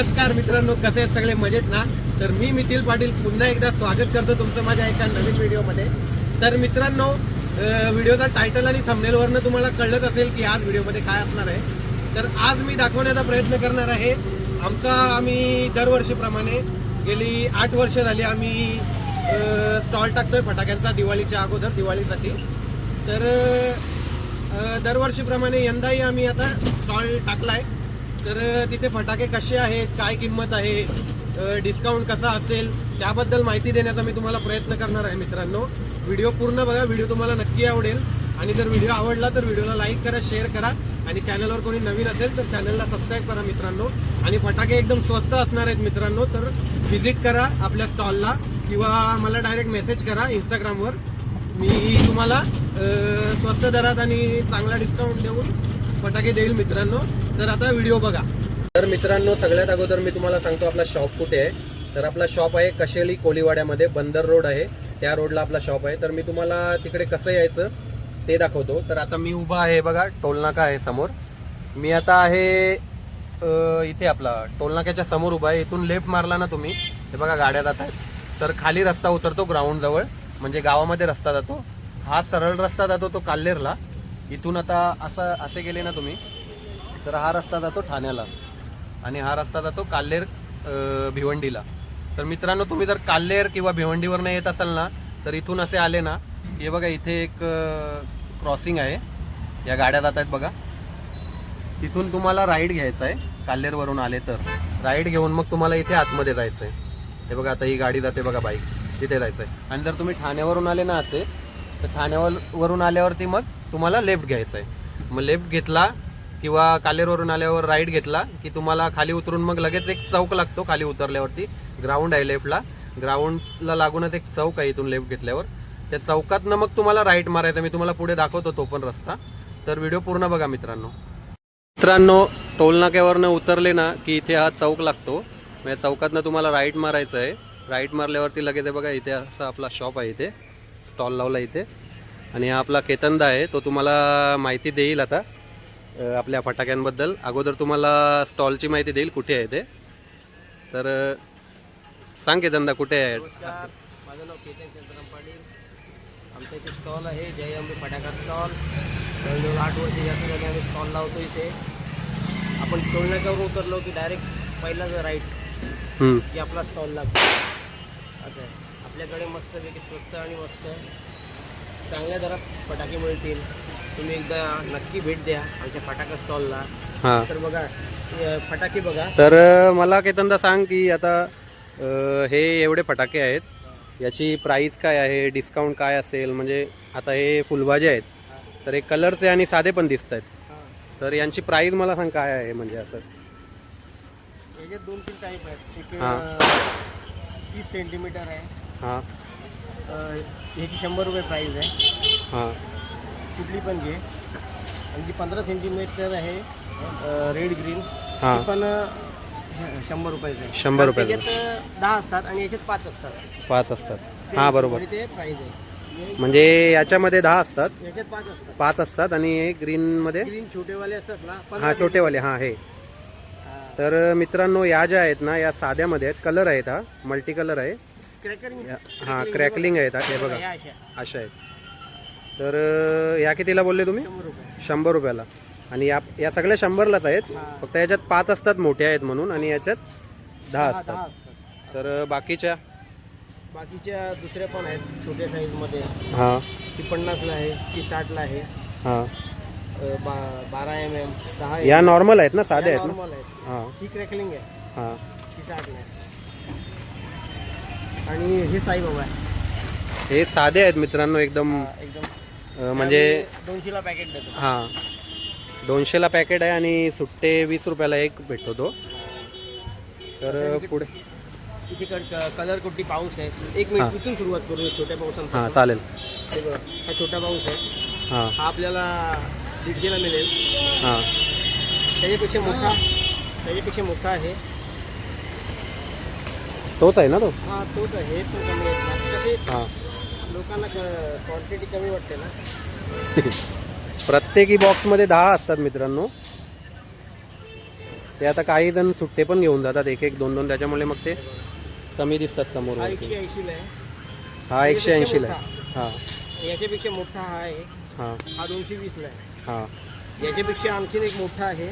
नमस्कार मित्रांनो कसे आहेत सगळे? मजेत ना? तर मी मिथिल पाटील पुन्हा एकदा स्वागत करतो तुमचं माझ्या एका नवीन व्हिडिओमध्ये. तर मित्रांनो व्हिडिओचा टायटल आणि थंबनेलवरनं तुम्हाला कळलंच असेल की आज व्हिडिओमध्ये काय असणार आहे. तर आज मी दाखवण्याचा प्रयत्न करणार आहे. आमचा आम्ही दरवर्षीप्रमाणे गेली आठ वर्ष झाली आम्ही स्टॉल टाकतोय फटाक्यांचा दिवाळीच्या अगोदर दिवाळीसाठी. तर दरवर्षीप्रमाणे यंदाही आम्ही आता स्टॉल टाकला आहे तर तिथे फटाके कसे आहेत काय किंमत आहे डिस्काउंट कसा असेल त्याबद्दल माहिती देण्याचा मी तुम्हाला प्रयत्न करणार आहे मित्रांनो. व्हिडिओ पूर्ण बघा व्हिडिओ तुम्हाला नक्की आवडेल. आणि जर व्हिडिओ आवडला तर व्हिडिओला लाईक करा शेअर करा. आणि चॅनलवर कोणी नवीन असेल तर चॅनलला सबस्क्राईब करा मित्रांनो. आणि फटाके एकदम स्वस्त असणार आहेत मित्रांनो तर व्हिजिट करा आपल्या स्टॉलला किंवा मला डायरेक्ट मेसेज करा इंस्टाग्रामवर मी तुम्हाला स्वस्त दरात आणि चांगला डिस्काउंट देऊन फटाके देईल मित्रांनो. तर आता व्हिडिओ बघा. तर मित्रांनो सगळ्यात अगोदर मी तुम्हाला सांगतो आपला शॉप कुठे आहे. तर आपला शॉप आहे कशेली कोलीवाड्यामध्ये बंदर रोड आहे. त्या रोडला आपला शॉप आहे. तर मी तुम्हाला तिकडे कसं यायचं ते दाखवतो. तर आता मी उभा आहे बघा टोलनाका आहे समोर. मी आता आहे इथे आपला टोलनाक्याच्या समोर उभा आहे. इथून लेफ्ट मारला ना तुम्ही हे बघा गाड्या जात आहेत. तर खाली रस्ता उतरतो ग्राउंड जवळ म्हणजे गावामध्ये रस्ता जातो. हा सरळ रस्ता जातो तो काल्लेरला. इथून आता असं असे गेले ना तुम्ही तर हा रस्ता जातो ठाण्याला. आणि हा रस्ता जातो काल्लेर भिवंडीला. तर मित्रांनो तुम्ही जर काल्लेर किंवा भिवंडीवरनं येत असाल ना तर इथून असे आले ना हे बघा इथे एक क्रॉसिंग आहे. या गाड्या जात आहेत बघा. तिथून तुम्हाला राईड घ्यायचा आहे काल्लेरवरून आले तर. राईड घेऊन मग तुम्हाला इथे आतमध्ये जायचं आहे. हे बघा आता ही गाडी जाते बघा बाईक तिथे जायचं आहे. आणि जर तुम्ही ठाण्यावरून आले ना असे तर ठाण्यावर वरून आल्यावरती मग तुम्हाला लेफ्ट घ्यायचं आहे. मग लेफ्ट घेतला किंवा कालेरवरून आल्यावर राईट घेतला की तुम्हाला खाली उतरून मग लगेच एक चौक लागतो खाली उतरल्यावरती. ग्राउंड आहे लेफ्टला ग्राउंडला लागूनच एक चौक आहे इथून लेफ्ट घेतल्यावर. त्या चौकातनं मग तुम्हाला राईट मारायचं. मी तुम्हाला पुढे दाखवतो तो पण रस्ता. तर व्हिडिओ पूर्ण बघा मित्रांनो. मित्रांनो टोलनाक्यावरनं उतरले ना की इथे हा चौक लागतो. मग या चौकातनं तुम्हाला राईट मारायचं आहे. राईट मारल्यावरती लगेच बघा इथे असा आपला शॉप आहे इथे. स्टॉल लावला इथे. आणि हा आपला केतनदा आहे तो तुम्हाला माहिती देईल आता आपल्या फटाक्यांबद्दल. अगोदर तुम्हाला स्टॉलची माहिती देईल कुठे आहे ते. तर सांग केतनदा कुठे आहे. माझं नाव केतन चंद्रम पाटील. आमचा इथे स्टॉल आहे जय अंबे फटाका स्टॉल. जवळजवळ आठ वर्ष जास्त झाले आम्ही स्टॉल लावतो इथे. आपण टोलनाक्यावर उतरलो की डायरेक्ट पहिलाच राईट. की आपला स्टॉल लागतो. असं आहे. आपल्याकडे मस्तपैकी स्वस्त आणि मस्त चांगल्या दरात फटाके मिळतील. तुम्ही एकदा नक्की भेट द्या आमच्या फटाका स्टॉलला हां. तर बघा फटाके बघा. तर मला केतनदा सांग की आता अ, हे एवढे फटाके आहेत. याची प्राईस काय आहे? डिस्काउंट काय असेल? म्हणजे आता हे फुलभाजे आहेत. तर हे कलरचे आणि साधे पण दिसत आहेत. तर यांची प्राईस मला सांग काय आहे म्हणजे असं? याच्यात दोन तीन टाईप आहेत. एक हां. अं, तीस सेंटीमीटर आहे. हां. अं, ह्याची शंभर रुपये प्राईस आहे. हां. कुठली पण घे. आणि जी पंधरा सेंटीमीटर आहे रेड ग्रीन हां. पण अं, शंभर रुपयाचं आहे. शंभर रुपयाचं. त्याच्यात दहा असतात आणि याच्यात पाच असतात. पाच असतात. हां बरोबर. आणि ते प्राईस आहे. म्हणजे याच्यामध्ये दहा असतात. याच्यात पाच असतात. पाच असतात आणि हे ग्रीनमध्ये ग्रीन छोटेवाले असतात ना हां छोटेवाले. हां हे. हां. तर मित्रांनो या ज्या आहेत ना या साध्यामध्ये आहेत. कलर आहेत हा. मल्टी कलर आहे. हां क्रॅकलिंग आहेत हा, बघा. अशा. आहेत. तर अ, या कितीला बोलले तुम्ही? शंभर रुपये. शंभर रुपयाला. आणि या या सगळ्या शंभरलाच आहेत. फक्त याच्यात पाच असतात मोठ्या आहेत म्हणून आणि याच्यात दहा असतात. तर बाकीच्या? बाकीच्या दुसऱ्या पण आहेत छोट्या साईजमध्ये हां. ती पन्नासला आहे ती साठला आहे. हां. बा बारा एम एम दहा या नॉर्मल आहेत ना साध्या आहेत ना? नॉर्मल आहेत. हां. ही क्रॅकलिंग आहे. हां. ती साठला आहे. आणि हे साईबाबा आहे. हे साधे आहेत मित्रांनो एकदम एकदम. अ, म्हणजे दोनशेला पॅकेट देतो. हां. दोनशेला पॅकेट आहे आणि सुट्टे वीस रुपयाला एक भेटतो तो. तर अ, पुढे इथे कलर कुठली पाऊस आहे? एक. मिनिट इथून सुरुवात करू छोट्या हां चालेल. हे बघा, हा छोटा पाऊस आहे. हां. हा आपल्याला दीडशेला मिळेल. हां. त्याच्यापेक्षा मोठा त्याच्यापेक्षा मोठा आहे. तोच आहे ना तो? हा तोच आहे. हे पण कमी कसे हां. लोकांना क्वांटिटी कमी वाटते ना. प्रत्येकी बॉक्समध्ये दहा असतात मित्रांनो. ते आता काही जण सुट्टे पण घेऊन जातात. एक एक दोन दोन. त्याच्यामुळे मग ते कमी दिसतात समोर हा. एकशे ऐंशीला आहे. हा एकशे ऐंशीला आहे. हा. याच्यापेक्षा मोठा हा आहे. हा. हा दोनशे वीसला आहे. हा. याच्यापेक्षा आणखीन एक मोठा आहे.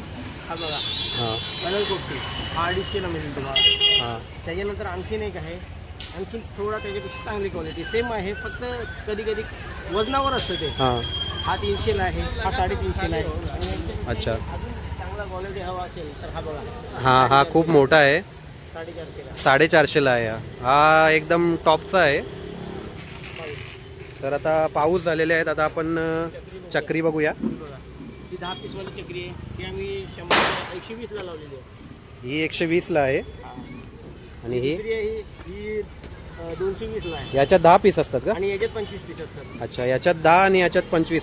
हा बघा. हा. कलर कोटी हा अडीचशेला मिळेल तुम्हाला हा. त्याच्यानंतर आणखीन एक आहे. आणखीन थोडा त्याच्यापेक्षा चांगली क्वालिटी सेम आहे फक्त कधी कधी वजनावर असतं ते. हा. हा तीनशेला आहे हा साडेतीनशेला आहे. अच्छा. अजून चांगला क्वालिटी हवा असेल तर हा बघा. हा हा खूप मोठा आहे. साडेचारशेला साडेचारशेला आहे हा. हा एकदम टॉपचा आहे. तर आता पाऊस झालेले आहेत. आता आपण अ, चक्री बघूया. बघा. दहा पीसवाली चक्री आहे. ती आम्ही शंभर एकशे वीसला लावलेली आहे. ही एकशे वीसला आहे. हा. आणि ही? दुसरी आहे ही ही अं, दोनशे वीसला आहे. याच्यात दहा पीस असतात का? आणि याच्यात पंचवीस पीस असतात. अच्छा याच्यात दहा आणि याच्यात पंचवीस.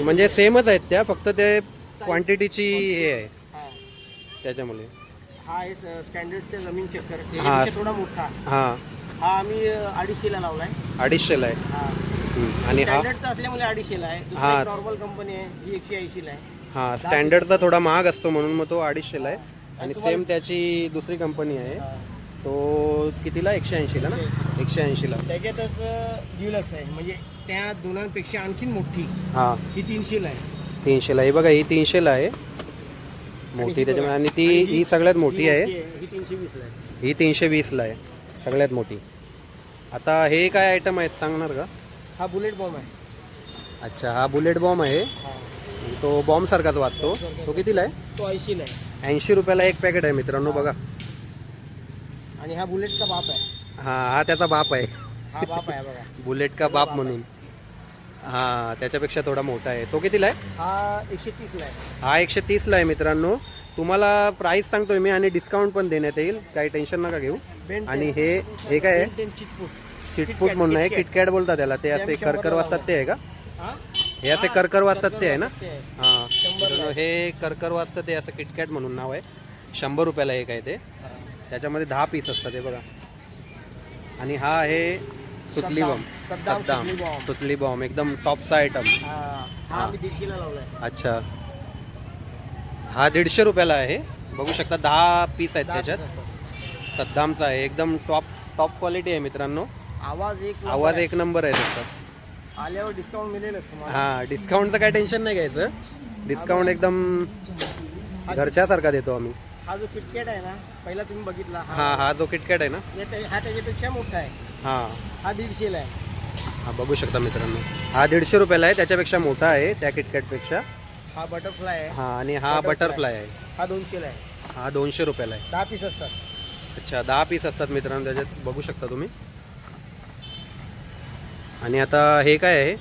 म्हणजे सेमच आहेत त्या फक्त ते क्वांटिटीची हे आहे. हा. त्याच्यामुळे. हा आहे स्टँडर्डचा जमीन चक्कर हा. त्याच्यापेक्षा थोडा मोठा. हां. हा आम्ही अं, अडीचशेला लावलाय. अडीचशेला आहे. हा. हम्म. आणि हा? स्टँडर्डचा असल्यामुळे अडीचशेला आहे. हा. दुसरी नॉर्मल कंपनी आहे. ही एकशे ऐंशीला आहे. हा स्टँडर्डचा थोडा महाग असतो म्हणून मग तो अडीचशेला आहे. आणि सेम त्याची दुसरी कंपनी आहे. तो कितीला? एकशे ऐंशीला ना? एकशे ऐंशीला. त्याच्यातच ड्युलक्स आहे. म्हणजे त्या दोनांपेक्षा आणखीन मोठी हां. ही तीनशेला आहे. तीनशेला ही बघा ही तीनशेला आहे. मोठी त्याच्यामुळे आणि ती ही सगळ्यात मोठी आहे. ही तीनशे वीसला आहे. ही तीनशे वीसला आहे. सगळ्यात मोठी. आता हे काय आयटम आहेत? सांगणार का? हा बुलेट बॉम्ब आहे. अच्छा हा बुलेट बॉम्ब आहे. हा. तो बॉम्ब सारखाच वाचतो. तो कितीला आहे? तो ऐंशीला आहे. ऐंशी रुपयाला एक पॅकेट आहे मित्रांनो बघा. आणि हा बुलेटचा बाप आहे. हा हा त्याचा बाप आहे. हा बाप आहे बघा. बुलेट का बाप म्हणून. हा त्याच्यापेक्षा थोडा मोठा आहे. तो कितीला आहे? हा एकशे तीसला आहे. हा एकशे तीसला आहे मित्रांनो. तुम्हाला प्राईस सांगतोय मी आणि डिस्काउंट पण देण्यात येईल. काही टेन्शन नका घेऊ. बेन आणि हे हे काय आहे? चिटपूट चिटपूट म्हणून आहे. किटकॅट बोलतात त्याला. ते असे करकर वाजतात ते आहे का? हा? हे असे करकर वाजतात ते आहे ना. हा. हे करकर वाजतं ते असं किटकॅट म्हणून नाव आहे. शंभर रुपयाला एक आहे ते. त्याच्यामध्ये दहा पीस असतात हे बघा. आणि हा आहे सुतली. बॉम्ब. सद्दाम सुतली बॉम्ब. एकदम टॉपचा आयटम अच्छा. हा दीडशे रुपयाला आहे. बघू शकता दहा पीस आहेत त्याच्यात. सद्दामचा आहे. एकदम टॉप टॉप क्वालिटी आहे मित्रांनो. आवाज एक आवाज. एक नंबर आहे त्याचा. आल्यावर डिस्काउंट मिळेलच तुम्हाला. हा डिस्काउंटचं काय टेन्शन नाही घ्यायचं. डिस्काउंट एकदम घरच्यासारखा देतो आम्ही. हा जो किटकॅट आहे ना पहिला तुम्ही बघितला हा हा जो किटकॅट आहे ना. त्या- हा त्याच्यापेक्षा मोठा आहे. हा. हा दीडशेला आहे. हा बघू शकता मित्रांनो. हा दीडशे रुपयाला आहे त्याच्यापेक्षा मोठा आहे त्या किटकॅटपेक्षा हा बटरफ्लाय आहे. हा आणि हा Butterfly. बटरफ्लाय आहे. हा दोनशेला आहे. हा दोनशे रुपयाला आहे. दहा पीस असतात. अच्छा दहा पीस असतात मित्रांनो त्याच्यात बघू शकता तुम्ही. आणि आता हे काय आहे?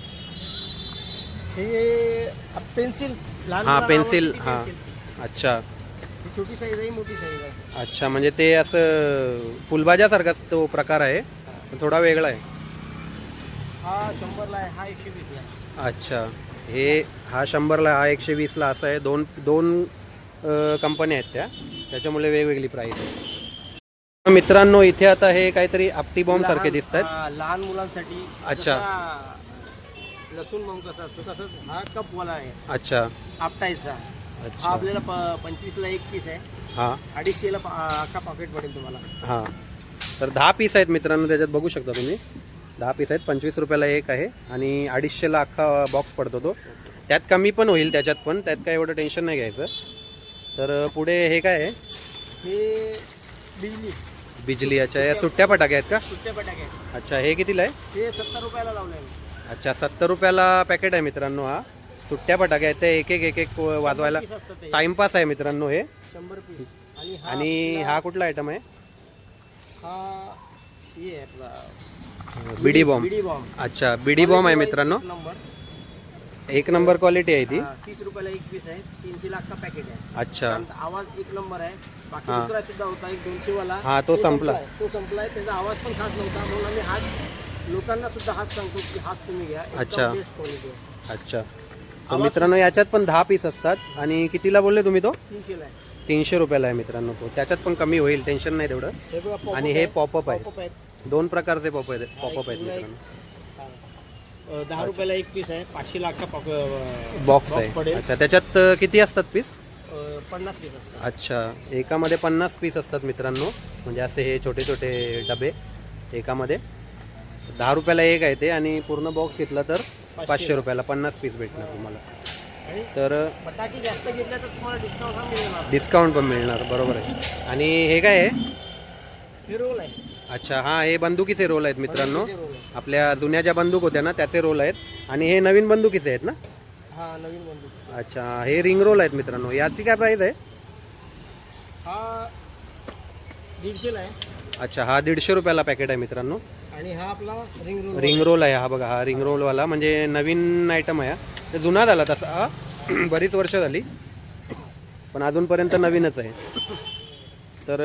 हे पेन्सिल हा पेन्सिल हा. अच्छा. छोटी साईज आहे मोठी साईज आहे. अच्छा म्हणजे ते असं फुलभाज्यासारखाच तो प्रकार आहे पण थोडा वेगळा आहे. हा शंभरला आहे हा एकशे वीसला अच्छा. हे हा शंभरला हा एकशे वीसला असा आहे. दोन दोन कंपन्या आहेत त्या. त्याच्यामुळे वेगवेगळी प्राईस आहे. मित्रांनो इथे आता हे काहीतरी आपटी बॉम्ब सारखे दिसत आहेत हा, लहान मुलांसाठी अच्छा. जसा लसूण बॉम्ब कसा असतो तसंच हा कपवाला आहे. अच्छा. आपटायचा. हा अच्छा. आपल्याला प- पंचवीसला एक पीस आहे. हां. अडीचशेला पा- अख्खा पॉकेट पडेल तुम्हाला. हां. तर दहा पीस आहेत मित्रांनो त्याच्यात बघू शकता तुम्ही. दहा पीस आहेत पंचवीस रुपयाला एक आहे आणि अडीचशेला अख्खा बॉक्स पडतो तो. त्यात कमी पण होईल त्याच्यात पण त्यात काय एवढं टेन्शन नाही घ्यायचं. तर पुढे हे काय आहे? हे बिजली. बिजली अच्छा या सुट्ट्या फटाक्या आहेत का? सुट्ट्या आहेत. अच्छा हे कितीला आहे? हे सत्तर रुपयाला लावलं अच्छा सत्तर रुपयाला पॅकेट आहे मित्रांनो हा. सुट्ट्या फटाक्या आहेत ते एक एक एक एक वाजवायला पीस असतात ते. टाइमपास आहे मित्रांनो हे. शंभर पीस आणि हा आणि हा कुठला आयटम आहे? हा हे आहे आपला बिडी बॉम्ब. बिडी बॉम्ब. अच्छा बिडी बॉम्ब आहे मित्रांनो. नंबर. एक नंबर क्वालिटी आहे ती. हा, तीस रुपयाला एक पीस आहे. तीनशे लाखचा पॅकेट आहे. अच्छा. आवाज एक नंबर आहे. बाकी हा. दुसरा सुद्धा होता एक दोनशे वाला हा, तो संपला. संपलाय. तो संपलाय. त्याचा आवाज पण खास नव्हता. म्हणून आम्ही हाच लोकांना सुद्धा हाच सांगतो की हाच तुम्ही घ्या. अच्छा. बेस्ट क्वालिटी आहे. अच्छा. तर मित्रांनो याच्यात पण दहा पीस असतात. आणि कितीला बोलले तुम्ही तो? तीनशेला आहे. तीनशे रुपयाला आहे मित्रांनो तो. त्याच्यात पण कमी होईल. टेन्शन नाही तेवढं. हे बघा आणि हे. पॉपअप आहे. आहेत. दोन प्रकारचे पॉप आहेत. पॉपअप आहेत मित्रांनो. दहा रुपयाला एक पीस आहे. पाचशे लाखचा पॉक- बॉक्स box आहे. पडेल. अच्छा त्याच्यात अं, किती असतात पीस अं, पन्नास पीस असतात. अच्छा एकामध्ये पन्नास पीस असतात मित्रांनो. म्हणजे असे हे छोटे छोटे डबे एकामध्ये. दहा रुपयाला एक आहे ते आणि पूर्ण बॉक्स घेतला तर पाचशे. रुपयाला पन्नास पीस भेटणार तुम्हाला. आणि तर फटाके जास्त घेतल्या तर तुम्हाला डिस्काउंट हा मिळणार. डिस्काउंट पण मिळणार बरोबर आहे. आणि हे काय आहे? हे रोल आहे. अच्छा हां हे बंदुकीचे रोल आहेत मित्रांनो. आपल्या जुन्या ज्या बंदूक होत्या ना त्याचे रोल आहेत. आणि हे नवीन बंदुकीचे आहेत ना? हा नवीन बंदूक. अच्छा हे रिंग रोल आहेत मित्रांनो. याची काय प्राईस आहे? हा दीडशेला आहे. अच्छा हा दीडशे रुपयाला पॅकेट आहे मित्रांनो. आणि हा आपला रिंग रोल रिंग रोल आहे हा बघा हा रिंग रोलवाला म्हणजे नवीन आयटम आहे हा. ते जुना झाला तसा. हा. बरीच वर्ष झाली. पण अजूनपर्यंत नवीनच आहे. तर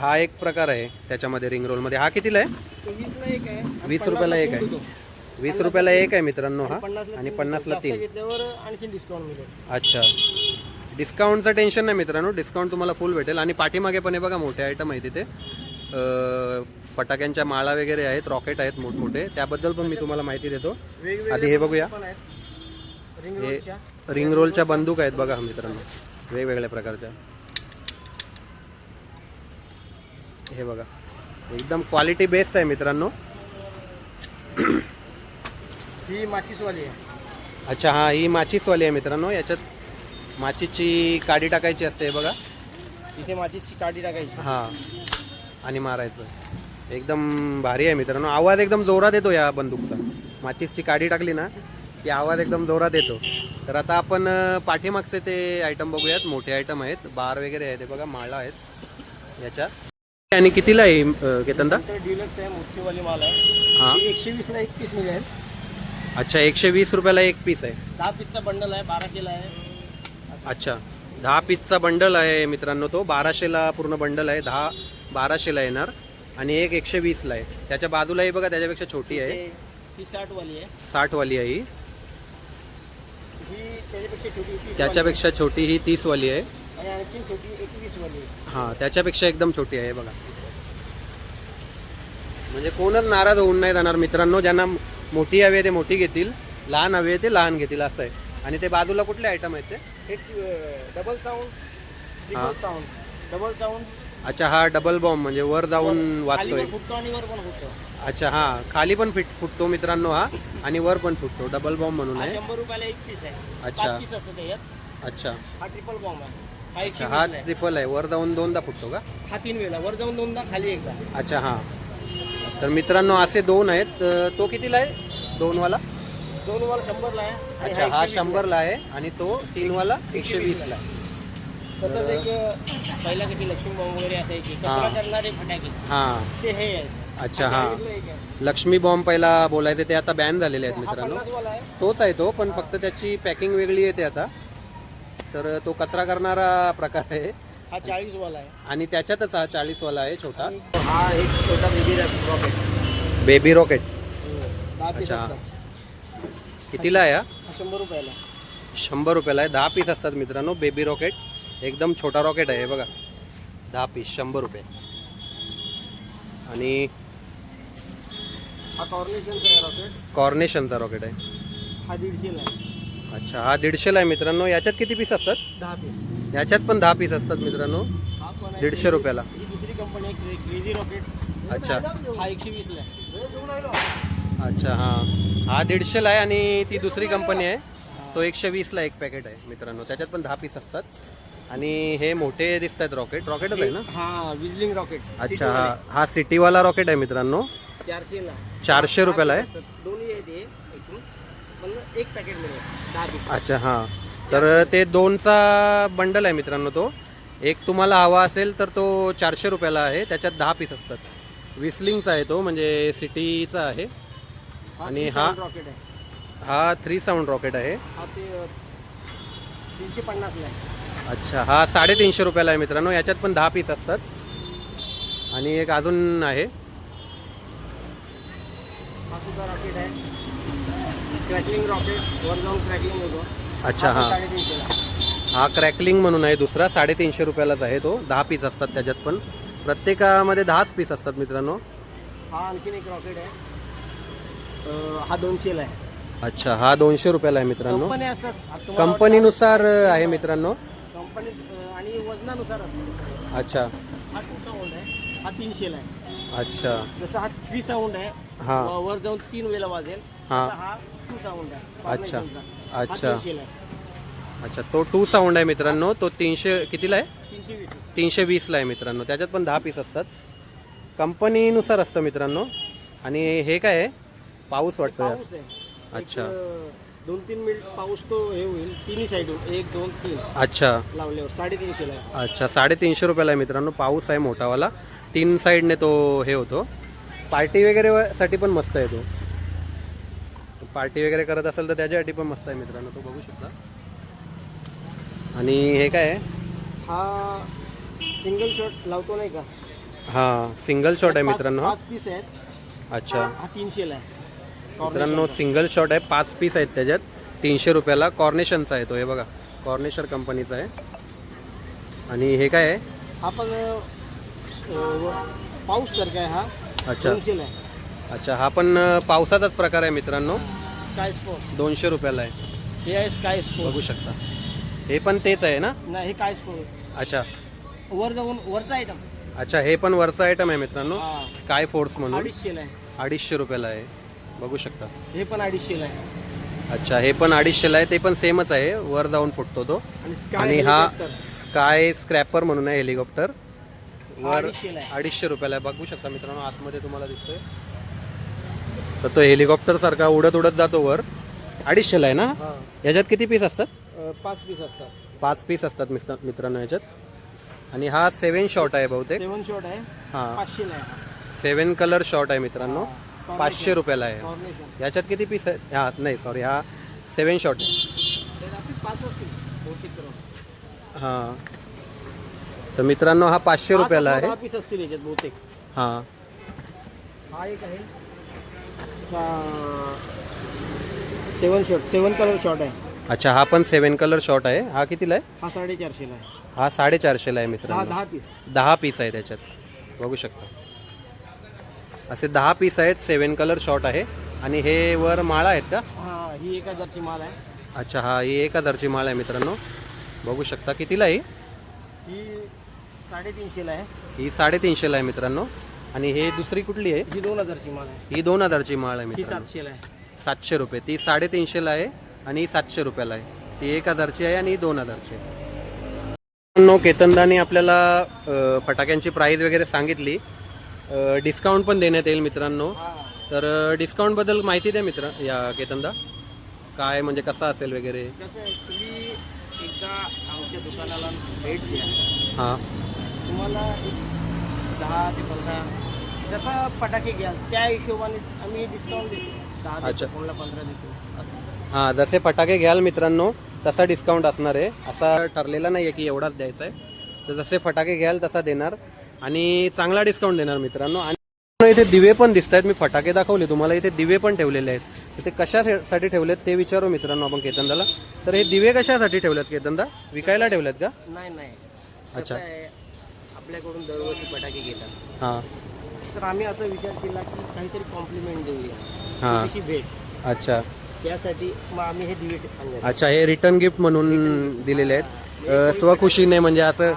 हा एक प्रकार आहे त्याच्यामध्ये रिंग रोलमध्ये हा कितीला आहे? वीस रुपयाला एक आहे. वीस रुपयाला एक आहे मित्रांनो हा. आणि पन्नासला तीन. घेतल्यावर आणखी डिस्काउंट मिळेल. अच्छा. डिस्काउंटचं टेन्शन नाही मित्रांनो. डिस्काउंट तुम्हाला फुल भेटेल. आणि पाठीमागे पण हे बघा मोठे आयटम आहे तिथे फटाक्यांच्या माळा वगैरे आहेत रॉकेट आहेत मोठमोठे. त्याबद्दल पण मी तुम्हाला माहिती देतो. आधी हे बघूया. हे रिंग रोलच्या बंदूक आहेत बघा मित्रांनो. वेगवेगळ्या प्रकारच्या. हे बघा. एकदम क्वालिटी बेस्ट आहे मित्रांनो. ही माचीसवाली आहे. अच्छा हां ही माचीसवाली आहे मित्रांनो. याच्यात माचीची काडी टाकायची असते हे बघा. इथे माचीची काडी टाकायची. हां आणि मारायचं. एकदम भारी आहे मित्रांनो. आवाज एकदम जोरात येतो या बंदूकचा. माचीसची काडी टाकली ना की आवाज एकदम जोरात येतो. तर आता आपण पाठीमागचे ते आयटम बघूयात. मोठे आयटम आहेत. बार वगैरे आहेत ते बघा माळा आहेत. याच्या आणि कितीला आहे अं, केतनदा? डिलक्स आहे मोठीवाली माल आहे. हां. ही एकशे वीसला एक पीस मिळेल अच्छा एकशे वीस रुपयाला एक पीस आहे. दहा पीसचा बंडल आहे बाराशेला आहे. अच्छा दहा पीसचा बंडल आहे मित्रांनो तो. बाराशेला पूर्ण बंडल आहे दहा बाराशेला येणार. आणि एक एकशे वीसला आहे. त्याच्या बाजूलाही बघा त्याच्यापेक्षा छोटी आहे. हे- ही साठवाली आहे. साठवाली आहे ही. ही त्याच्यापेक्षा छोटी तीस त्याच्यापेक्षा छोटी ही तीसवाली आहे. आणि आणखी छोटी एकवीसवाली आहे हां त्याच्यापेक्षा एकदम छोटी आहे बघा. म्हणजे कोणच नाराज होऊन नाही जाणार मित्रांनो ज्यांना मोठी हवी आहे ते मोठी घेतील लहान हवी आहे ते लहान घेतील असं आहे. आणि ते बाजूला कुठले आयटम आहेत ते? Double sound. Triple sound double sound अच्छा हा डबल बॉम्ब म्हणजे वर जाऊन वाचतोय. अच्छा हा खाली पण फिट फुटतो मित्रांनो हा. आणि वर पण फुटतो डबल बॉम्ब म्हणून आहे. अच्छा. अच्छा. हा ट्रिपल बॉम्ब आहे. अच्छा हा. ट्रिपल आहे. वर जाऊन दोनदा फुटतो का? हा तीन वेळा वर जाऊन दोनदा खाली एकदा. अच्छा हां. तर मित्रांनो असे दोन आहेत. तर तो कितीला आहे? दोनवाला? दोन वर शंभरला आहे आणि अच्छा हा 120 ला आहे. शंभरला आहे आणि तो तीनवाला एकशे वीसला आहे. तसंच एक पहिला कशी लक्ष्मी बॉम्ब वगैरे असायची हा. कचरा करणारे फटाके. हां. ते हे आहेत. अच्छा हा हां. चाळीसला एक आहे. लक्ष्मी बॉम्ब पहिला बोलायचे ते आता बॅन झालेले आहेत हा मित्रांनो. आहे. तोच आहे तो पण फक्त त्याची पॅकिंग वेगळी येते आता. तर तो कचरा करणारा प्रकार आहे. हा चाळीस वाला आहे. आणि त्याच्यातच हा चाळीसवाला आहे छोटा. हा एक छोटा बेबी रॉकेट बेबी रॉकेट अच्छा. कितीला आहे शंभर रुपयाला शंभर रुपयाला आहे. दहा पीस असतात मित्रांनो. बेबी रॉकेट एकदम छोटा रॉकेट आहे हे बघा. दहा पीस शंभर रुपये. आणि हा कॉर्नेशनचा रॉकेट कॉर्नेशनचा रॉकेट आहे. हा दीडशेला आहे. अच्छा हा दीडशेला आहे मित्रांनो. याच्यात किती पीस असतात? दहा पीस याच्यात पण दहा पीस असतात मित्रांनो. हा पण आहे? दीडशे रुपयाला. ही दुसरी कंपनी आहे क्रेझी रॉकेट अच्छा. हा एकशे वीसला आहे. अच्छा हां. हा दीडशेला आहे आणि ती दुसरी कंपनी आहे. तो एकशे वीसला एक पॅकेट आहे मित्रांनो. त्याच्यात पण दहा पीस असतात. आणि हे मोठे दिसत आहेत रॉकेट रॉकेटच आहे ना? हा विजलिंग रॉकेट अच्छा हा. हा सिटीवाला रॉकेट आहे मित्रांनो. चारशेला. चारशे रुपयाला आहे. दोन्ही आहे ते पण एक पॅकेट मिळेल दहा पीस अच्छा हां. तर ते दोनचा बंडल आहे मित्रांनो तो. एक तुम्हाला हवा असेल तर तो चारशे रुपयाला आहे. त्याच्यात दहा पीस असतात. विस्लिंगचा आहे तो म्हणजे सिटीचा आहे. आणि हा रॉकेट आहे. हा थ्री साऊंड रॉकेट आहे. हा ते अ, तीनशे पन्नासला आहे. अच्छा हा साडेतीनशे रुपयाला आहे मित्रांनो. याच्यात पण दहा पीस असतात. आणि एक अजून आहे. हा सुद्धा रॉकेट आहे. क्रॅकलिंग रॉकेट वर जाऊन क्रॅकलिंग होतो. अच्छा हा हां. क्रॅकलिंग म्हणून आहे दुसरा साडेतीनशे रुपयालाच आहे तो. दहा पीस असतात त्याच्यात पण. प्रत्येकामध्ये दहाच पीस असतात मित्रांनो. हा आणखीन एक रॉकेट आहे. हा दोनशेला आहे. अच्छा हा दोनशे रुपयाला आहे मित्रांनो. कंपनी असतात. कंपनीनुसार आहे मित्रांनो. कंपनी साउंडानुसार असतो. अच्छा. हा टू साऊंड आहे. हा तीनशेला आहे. अच्छा. जसं हा थ्री साऊंड आहे हा. व- वर जाऊन तीन वेळेला वाजेल. हा. तसा हा टू साऊंड आहे. अच्छा. हा अच्छा. आहे. अच्छा तो टू साऊंड आहे मित्रांनो. तो तीनशे कितीला आहे? तीनशे वीस. तीनशे वीसला आहे मित्रांनो. त्याच्यात पण दहा पीस असतात. कंपनीनुसार असतं मित्रांनो. आणि हे काय आहे? पाऊस वाटतो यार. पाऊस आहे. अच्छा. अं, दोन तीन मिनिट पाऊस तो हे होईल. तिन्ही साईडून. एक दोन तीन अच्छा. लावल्यावर साडेतीनशेला आहे. अच्छा साडेतीनशे रुपयाला आहे मित्रांनो. पाऊस आहे मोठावाला. तीन साईडने तो हे होतो. पार्टी वगैरे साठी पण मस्त आहे तो. पार्टी वगैरे करत असेल तर त्याच्यासाठी पण मस्त आहे मित्रांनो तो बघू शकता. आणि हे काय आहे? हा सिंगल शॉट लावतो नाही का? हां सिंगल शॉट आहे मित्रांनो. पीस आहेत. अच्छा. हा तीनशेला आहे. मित्रांनो सिंगल शॉट आहे पाच पीस आहेत त्याच्यात. तीनशे रुपयाला कॉर्नेशनचा आहे तो हे बघा. कॉर्नेशर कंपनीचा आहे. आणि हे काय आहे? हा पण अं, पाऊस सारखा आहे हा? अच्छा. दोनशेला आहे. अच्छा हा पण अं, पावसाचाच प्रकार आहे मित्रांनो. स्काय स्पोर्ट दोनशे रुपयाला आहे. हे आहे स्काय बघू स्पोर्ट शकता. हे पण तेच आहे ना? नाही हे काय स्पोर्ट अच्छा. वर जाऊन वरचा आयटम अच्छा हे पण वरचा आयटम आहे मित्रांनो. हा. स्काय फोर्स म्हणून. अडीचशेला आहे. अडीचशे रुपयाला आहे. बघू शकता. हे पण अडीचशेला आहे. अच्छा हे पण अडीचशेला आहे. ते पण सेमच आहे. वर जाऊन फुटतो तो. आणि हा स्काय स्क्रॅपर म्हणून आहे हेलिकॉप्टर. वर अडीचशेला आहे. अडीचशे रुपयाला आहे. बघू शकता मित्रांनो आतमध्ये तुम्हाला दिसतोय. तर तो हेलिकॉप्टर सारखा उडत उडत जातो वर. अडीचशेला आहे ना? हा. याच्यात किती पीस असतात? अं, पाच पीस असतात. पाच पीस असतात मित्र- मित्रांनो याच्यात. आणि हा सेवन शॉट आहे बहुतेक. सेवन शॉट आहे. हा. पाचशेला आहे. सेवन कलर शॉट आहे मित्रांनो. हा. पाचशे रुपयाला आहे. याच्यात किती पीस आहे? हा नाही सॉरी हा सेवन शॉट पाच असतील. बहुतेक करून. हां. तर मित्रांनो हा पाचशे रुपयाला आहे. अथवा दहा पीस असतील याच्यात बहुतेक. हां. हा एक आहे. Seven shot seven colour shot आहे. अच्छा हा पण सेवन कलर शॉट आहे. हा कितीला आहे? हा साडेचारशेला आहे. हा साडेचारशेला आहे दहा मित्रांनो दहा पीस. दहा पीस आहे त्याच्यात. बघू शकता. असे दहा पीस आहेत सेवन कलर शॉट आहे. आणि हे वर माळा आहेत का? हा ही एक हजारची माल आहे. अच्छा हा ही एक हजारची माळ आहे मित्रांनो. बघू शकता. कितीला आहे ही? ही साडेतीनशेला आहे. ही साडेतीनशेला आहे मित्रांनो. आणि हे दुसरी कुठली आहे? ही दोन हजारची माल आहे. ही दोन हजारची माळ आहे ही मित्रांनो. सातशेला आहे. सातशे रुपये. ती साडेतीनशेला आहे आणि ही सातशे रुपयाला आहे. ती एक हजारची आहे आणि ही दोन हजारची आहे. मित्रांनो, केतनदानी आपल्याला अ, फटाक्यांची प्राईस वगैरे सांगितली. डिस्काउंट पण देण्यात येईल मित्रांनो. तर डिस्काउंटबद्दल माहिती द्या मित्र या केतनदा. काय म्हणजे कसा असेल वगैरे? कसं एकदा आमच्या दुकानाला भेट द्या. हां. तुम्हाला एक दहा ते पंधरा जसा फटाके घ्याल त्या हिशोबाने आम्ही डिस्काउंट देतो. दहा अच्छा. कोणाला पंधरा देतो. असं. हां जसे फटाके घ्याल मित्रांनो तसा डिस्काउंट असणार आहे. असा ठरलेला नाही आहे की एवढाच द्यायचा आहे. तर जसे फटाके घ्याल तसा देणार. आणि चांगला डिस्काउंट देणार मित्रांनो. आणि इथे दिवे पण दिसत आहेत मी फटाके दाखवले. तुम्हाला इथे दिवे पण ठेवलेले आहेत. ते कशासाठी ठेवलेत ते विचारू मित्रांनो आपण केतनदाला. तर हे दिवे कशासाठी ठेवलेत केतनदा? विकायला ठेवलेत का? नाही नाही. अच्छा. कसं आहे, आपल्याकडून दरवर्षी फटाके घेतात. हां. तर आम्ही असा विचार केला की काहीतरी कॉम्प्लिमेंट देऊया. हां. भेट. अच्छा. त्यासाठी मग आम्ही हे दिवे आणले अच्छा हे रिटर्न गिफ्ट म्हणून दिलेले आहेत. अ, स्वखुशीने म्हणजे असं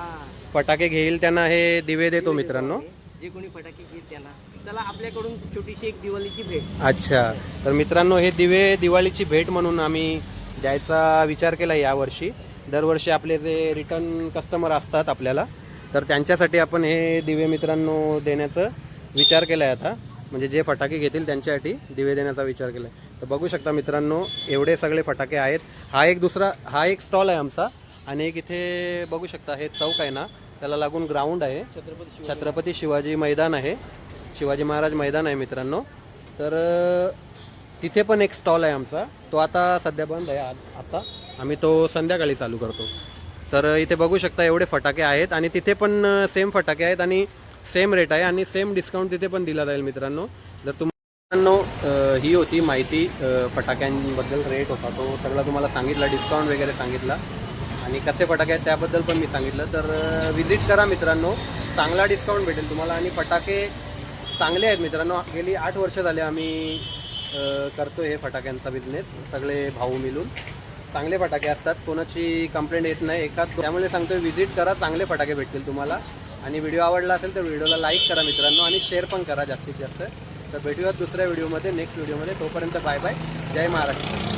फटाके घेईल त्यांना हे दिवे देतो मित्रांनो. जे कोणी फटाके घेत त्यांना. चला आपल्याकडून छोटीशी एक दिवाळीची भेट. अच्छा. तर मित्रांनो हे दिवे दिवाळीची भेट म्हणून आम्ही द्यायचा विचार केला यावर्षी. दरवर्षी आपले जे रिटर्न कस्टमर असतात आपल्याला तर त्यांच्यासाठी आपण हे दिवे मित्रांनो देण्याचं विचार केला आहे आता. म्हणजे जे फटाके घेतील त्यांच्यासाठी दिवे देण्याचा विचार केला आहे तर बघू शकता मित्रांनो एवढे सगळे फटाके आहेत. हा एक दुसरा हा एक स्टॉल आहे आमचा. आणि एक इथे बघू शकता हे चौक आहे ना त्याला लागून ग्राउंड आहे. छत्रपती छत्रपती शिवाजी मैदान आहे. शिवाजी महाराज मैदान आहे मित्रांनो. तर तिथे पण एक स्टॉल आहे आमचा. तो आता सध्या बंद आहे आज. आता आम्ही तो संध्याकाळी चालू करतो. तर इथे बघू शकता एवढे फटाके आहेत आणि तिथे पण सेम फटाके आहेत आणि सेम रेट आहे आणि सेम डिस्काउंट तिथे पण दिला जाईल मित्रांनो. जर तुम्हाला ही होती माहिती फटाक्यांबद्दल रेट होता तो सगळा तुम्हाला सांगितला डिस्काउंट वगैरे सांगितला. आणि कसे फटाके आहेत त्याबद्दल पण मी सांगितलं. तर विजिट करा मित्रांनो. चांगला डिस्काउंट भेटेल तुम्हाला आणि फटाके चांगले आहेत मित्रांनो. गेली आठ वर्ष झाले आम्ही करतो हे फटाक्यांचा बिझनेस सगळे भाऊ मिळून. चांगले फटाके असतात. कोणाची कंप्लेंट येत नाही. एकाच त्यामुळे सांगतो व्हिजिट करा चांगले फटाके भेटतील तुम्हाला. आणि व्हिडिओ आवडला असेल तर व्हिडिओला लाईक करा मित्रांनो आणि शेअर पण करा जास्तीत जास्त. तर भेटूयात दुसऱ्या व्हिडिओमध्ये नेक्स्ट व्हिडिओमध्ये तोपर्यंत बाय बाय जय महाराष्ट्र.